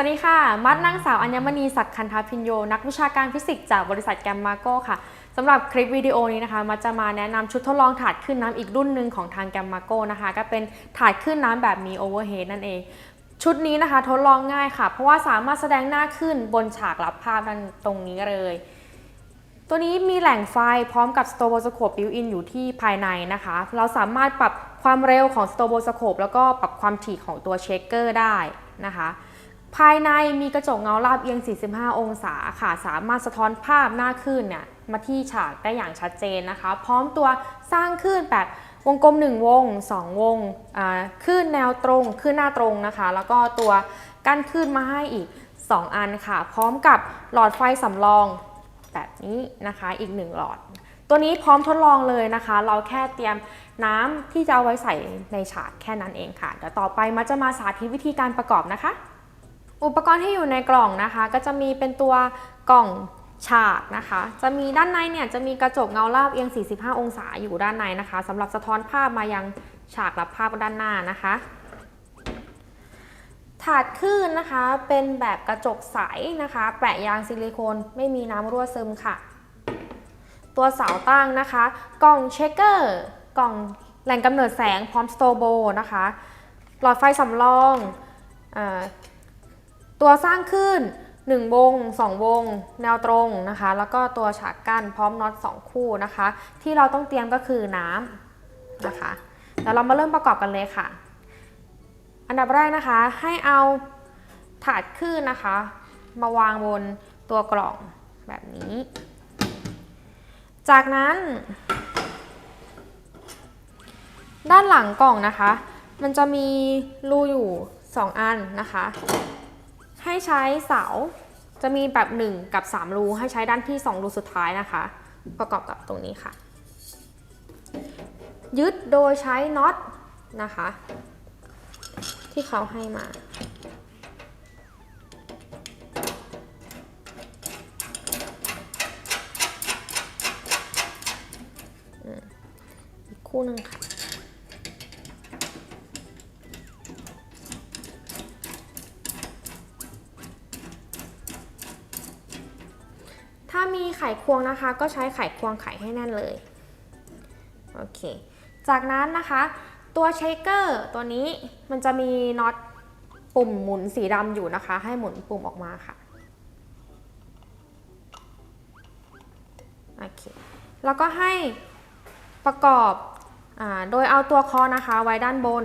วัสดีค่ะ มัดนางสาวอัญมณีศักดิ์คันธพินโย นักวิชาการฟิสิกส์จากบริษัทแกมมาโก้ค่ะสำหรับคลิปวิดีโอนี้นะคะ มัดจะมาแนะนำชุดทดลองถาดขึ้นน้ำอีกรุ่นหนึ่งของทางแกมมาโก้นะคะ ก็เป็นถาดขึ้นน้ำแบบมีโอเวอร์เฮดนั่นเอง ชุดนี้นะคะทดลองง่ายค่ะ เพราะว่าสามารถแสดงหน้าขึ้นบนฉากรับภาพด้นตรงนี้เลย ตัวนี้มีแหล่งไฟพร้อมกับ s t o b o s c o p e built-in อยู่ที่ภายในนะคะ เราสามารถปรับความเร็วของ s t o b o s c o p e แล้วก็ปรับความถี่ของตัวเชคเกอร์ได้นะคะ ภายในมีกระจกเงาราบเอียง 45 องศาค่ะ สามารถสะท้อนภาพหน้าคลื่นเนี่ยมาที่ฉากได้อย่างชัดเจนนะคะ พร้อมตัวสร้างคลื่นแบบวงกลม 1 วง 2 วงอ่าคลื่นแนวตรงคลื่นหน้าตรงนะคะ แล้วก็ตัวกั้นคลื่นมาให้อีก 2 อันค่ะ พร้อมกับหลอดไฟสำรองแบบนี้นะคะอีก 1 หลอด ตัวนี้พร้อมทดลองเลยนะคะ เราแค่เตรียมน้ำที่จะเอาไว้ใส่ในฉากแค่นั้นเองค่ะ เดี๋ยวต่อไปมาจะมาสาธิตวิธีการประกอบนะคะ อุปกรณ์ที่อยู่ในกล่องนะคะ ก็จะมีเป็นตัวกล่องฉากนะคะ จะมีด้านในเนี่ยจะมีกระจกเงาราบเอียง 45 องศาอยู่ด้านในนะคะสำหรับสะท้อนภาพมายังฉากรับภาพด้านหน้านะคะ ถาดคลื่นนะคะเป็นแบบกระจกใสนะคะ แปะยางซิลิโคนไม่มีน้ำรั่วซึมค่ะ ตัวเสาตั้งนะคะ กล่องเชคเกอร์กล่องแหล่งกำเนิดแสงพร้อมสโตโบนะคะ หลอดไฟสำรองอา ตัวสร้างขึ้น 1 วง 2 วง แนวตรงนะคะ แล้วก็ตัวฉากกั้นพร้อมน็อต2 คู่นะคะ ที่เราต้องเตรียมก็คือน้ำนะคะเดี๋ยวเรามาเริ่มประกอบกันเลยค่ะ อันดับแรกนะคะให้เอาถาดคลื่นนะคะ มาวางบนตัวกล่องแบบนี้ จากนั้น ด้านหลังกล่องนะคะ มันจะมีรูอยู่ 2 อันนะคะ ให้ใช้เสาจะมีแบบ 1 กับ 3 รู ให้ใช้ด้านที่ 2 รูสุดท้ายนะคะ ประกอบกับตรงนี้ค่ะ ยึดโดยใช้น็อตนะคะ ที่เขาให้มา อีกคู่หนึ่งค่ะ ถ้ามีไขควงนะคะ ก็ใช้ไขควงไขให้แน่นเลย โอเค จากนั้นนะคะ ตัวเชคเกอร์ตัวนี้มันจะมีน็อตปุ่มหมุนสีดำอยู่นะคะ ให้หมุนปุ่มออกมาค่ะ โอเค แล้วก็ให้ประกอบอโดยเอาตัวคอนะคะไว้ด้านบน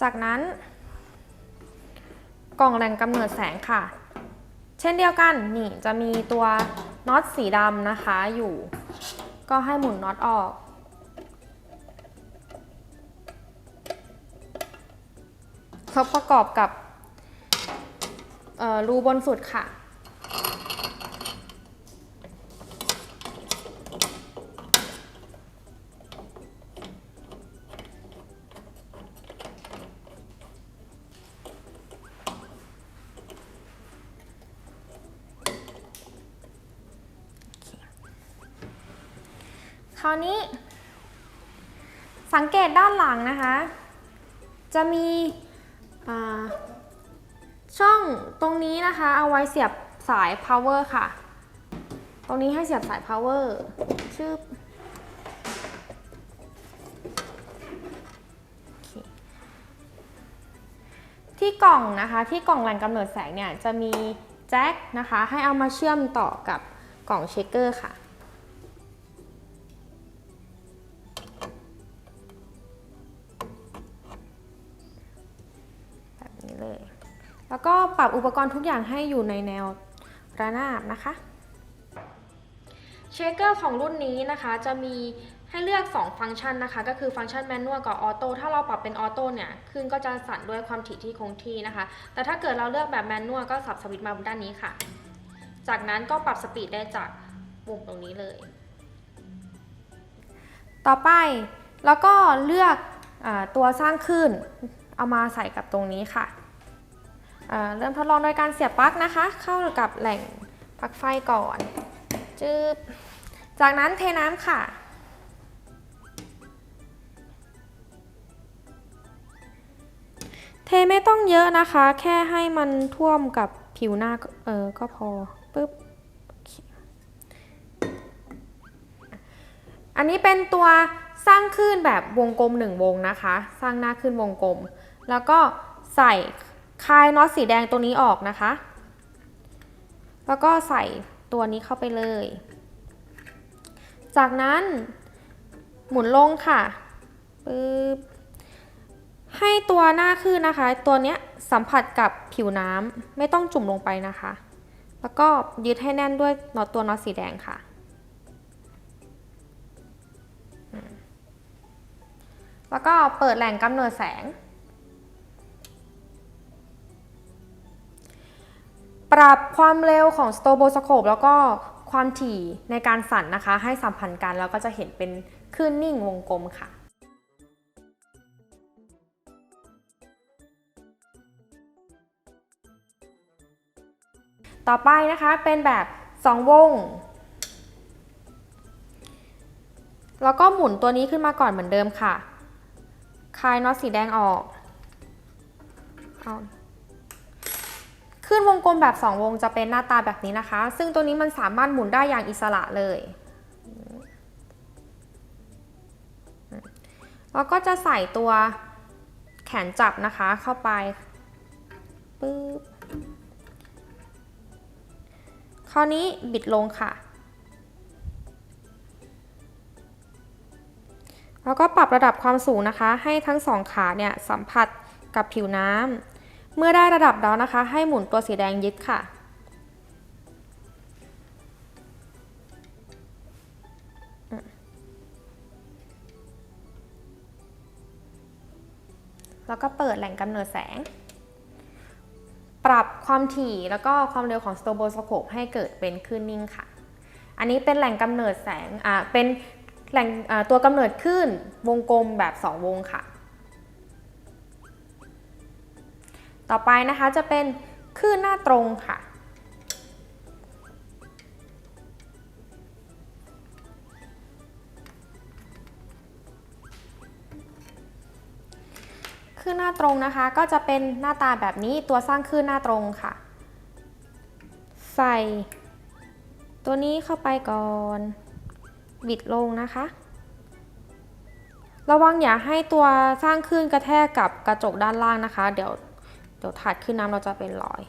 จากนั้น กล่องแหล่งกำเนิดแสงค่ะ เช่นเดียวกันนี่จะมีตัวน็อตสีดำนะคะอยู่ ก็ให้หมุนน็อตออกเขาประกอบกับรูบนสุดค่ะ ราวนี้ สังเกตด้านหลังนะคะ จะมีช่องตรงนี้นะคะ เอาไว้เสียบสาย power ค่ะ ตรงนี้ให้เสียบสาย power ชื่อที่กล่องนะคะที่กล่องแหล่งกำเนิดแสงเนี่ยจะมีแจ็คนะคะ ให้เอามาเชื่อมต่อกับกล่องเชคเกอร์ค่ะ ปรับอุปกรณ์ทุกอย่างให้อยู่ในแนวระนาบนะคะ เชคเกอร์ของรุ่นนี้นะคะจะมีให้เลือก 2 ฟังก์ชันนะคะ ก็คือฟังก์ชันแมนนวลกับออโต้ถ้าเราปรับเป็นออโต้เนี่ยคลื่นก็จะสั่นด้วยความถี่ที่คงที่นะคะ แต่ถ้าเกิดเราเลือกแบบแมนนวลก็สับสวิตช์มาบนด้านนี้ค่ะ จากนั้นก็ปรับสปีดได้จากปุ่มตรงนี้เลย ต่อไปแล้วก็เลือกอาตัวสร้างคลื่นเอามาใส่กับตรงนี้ค่ะอ่า เริ่มทดลองโดยการเสียบปลั๊กนะคะ เข้ากับแหล่งปลั๊กไฟก่อนจึบจากนั้นเทน้ำค่ะ เทไม่ต้องเยอะนะคะ แค่ให้มันท่วมกับผิวหน้าก็เออก็พอปึ๊บอันนี้เป็นตัวสร้างคลื่นแบบวงกลมหนึ่งวงนะคะ สร้างหน้าคลื่นวงกลม แล้วก็ใส่ คลายน็อตสีแดงตัวนี้ออกนะคะ แล้วก็ใส่ตัวนี้เข้าไปเลย จากนั้นหมุนลงค่ะปึ๊บให้ตัวหน้าขึ้นนะคะ ตัวเนี้ยสัมผัสกับผิวน้ำไม่ต้องจุ่มลงไปนะคะ แล้วก็ยึดให้แน่นด้วยน็อตตัวน็อตสีแดงค่ะ แล้วก็เปิดแหล่งกำเนิดแสง ปรับความเร็วของสโตโบสโคปแล้วก็ความถี่ในการสั่นนะคะ ให้สัมพันธ์กันแล้วก็จะเห็นเป็นคลื่นนิ่งวงกลมค่ะต่อไปนะคะเป็นแบบ 2 วง แล้วก็หมุนตัวนี้ขึ้นมาก่อนเหมือนเดิมค่ะ คลายน็อตสีแดงออกเอา ขึ้นวงกลมแบบ 2 วงจะเป็นหน้าตาแบบนี้นะคะ ซึ่งตัวนี้มันสามารถหมุนได้อย่างอิสระเลย แล้วก็จะใส่ตัวแขนจับนะคะเข้าไปปึ๊บคราวนี้บิดลงค่ะ แล้วก็ปรับระดับความสูงนะคะ ให้ทั้งสองขาเนี่ยสัมผัสกับผิวน้ำ เมื่อได้ระดับแล้วนะคะ ให้หมุนตัวสีแดงยึดค่ะ แล้วก็เปิดแหล่งกำเนิดแสง ปรับความถี่แล้วก็ความเร็วของสโตโบสโคปให้เกิดเป็นคลื่นนิ่งค่ะ อันนี้เป็นแหล่งกำเนิดแสง อ่า เป็นแหล่งตัวกำเนิดคลื่นวงกลมแบบ 2 วงค่ะ ต่อไปนะคะจะเป็นคลื่นหน้าตรงค่ะ คลื่นหน้าตรงนะคะก็จะเป็นหน้าตาแบบนี้ตัวสร้างคลื่นหน้าตรงค่ะ ใส่ตัวนี้เข้าไปก่อน บิดลงนะคะ ระวังอย่าให้ตัวสร้างคลื่นกระแทกกับกระจกด้านล่างนะคะ เดี๋ยว ดี๋ยวถาดขึ้นน้ำเราจะเป็นรอย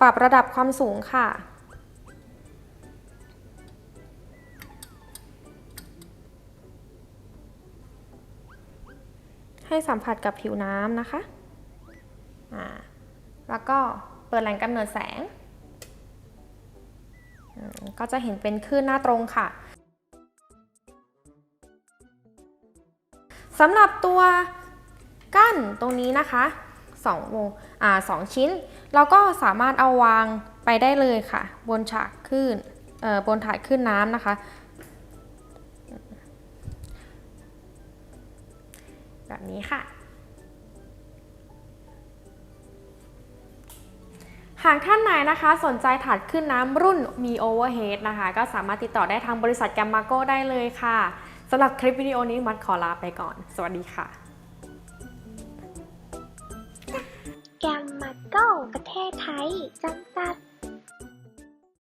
ปรับระดับความสูงค่ะ ให้สัมผัสกับผิวน้ำนะคะอ่าแล้วก็เปิดแหล่งกำเนิดแสง ก็จะเห็นเป็นคลื่นหน้าตรงค่ะสำหรับตัวกั้นตรงนี้นะคะ 2วงอ่าสองชิ้น เราก็สามารถเอาวางไปได้เลยค่ะ บนฉากคลื่นเอ่อบนถาดคลื่นน้ำนะคะ แบบนี้ค่ะ หากท่านไหนนะคะ สนใจถาดขึ้นน้ำรุ่นมีโอเวอร์เฮดนะคะ ก็สามารถติดต่อได้ทางบริษัทแกมมาโก้ได้เลยค่ะสำหรับคลิปวิดีโอนี้มัดขอลาไปก่อน สวัสดีค่ะ ของประเทศไทยจำกัด